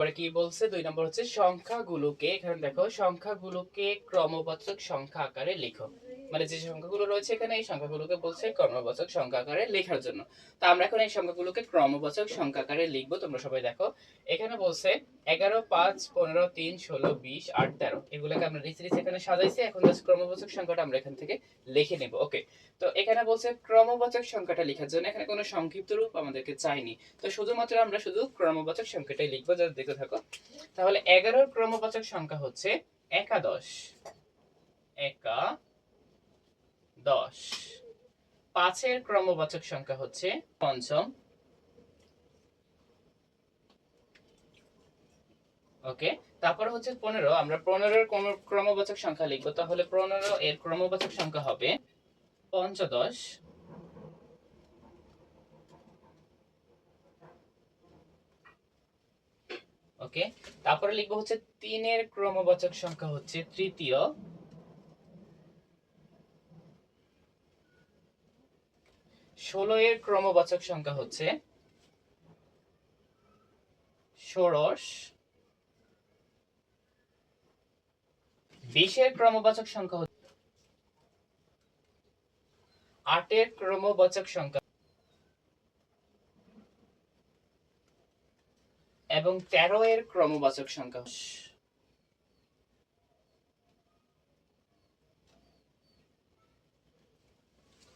পরে কি বলছে? দুই নম্বর হচ্ছে সংখ্যাগুলোকে এখানে দেখো সংখ্যাগুলোকে ক্রমবাচক সংখ্যা আকারে লিখো। মানে যে সংখ্যাগুলো রয়েছে এখানে এই সংখ্যাগুলোকে বলছে ক্রমবাচক সংখ্যা আকারে লেখার জন্য। তো আমরা এখন এই সংখ্যাগুলোকে ক্রমবাচক সংখ্যা আকারে লিখব। তোমরা সবাই দেখো, এখানে বলছে এগারো, পাঁচ, পনেরো, তিন, ষোলো, বিশ, আট, তেরো। এগুলোকে আমরা নিচে নিচে এখানে সাজাইছি। এখন জাস্ট ক্রমবাচক সংখ্যাটা আমরা এখান থেকে লিখে নেব। ওকে, তো এখানে বলছে ক্রমবাচক সংখ্যাটা লেখার জন্য এখানে কোনো সংক্ষিপ্ত রূপ আমাদেরকে চাইনি। তো শুধুমাত্র আমরা শুধু ক্রমবাচক সংখ্যাটাই লিখব যাতে দেখতে থাকো। তাহলে এগারোর ক্রমবাচক সংখ্যা হচ্ছে একাদশ। একা দশ। পাঁচের ক্রমবাচক সংখ্যা হচ্ছে পঞ্চম। ওকে, তারপর হচ্ছে পনেরো। আমরা পনেরোর ক্রমবাচক সংখ্যা লিখব, তাহলে পনেরো এর ক্রমবাচক সংখ্যা হবে পঞ্চদশ। ওকে, তারপরে লিখব হচ্ছে তিনের ক্রমবাচক সংখ্যা হচ্ছে তৃতীয়। ষোলো এর ক্রমবাচক সংখ্যা হচ্ছে ষোড়শ। বিশের ক্রমবাচক সংখ্যা হচ্ছে আটের ক্রমবাচক সংখ্যা এবং তেরো এর ক্রমবাচক সংখ্যা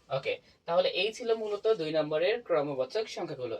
ওকে তাহলে এই ছিল মূলত দুই নম্বরের ক্রমবাচক সংখ্যাগুলো।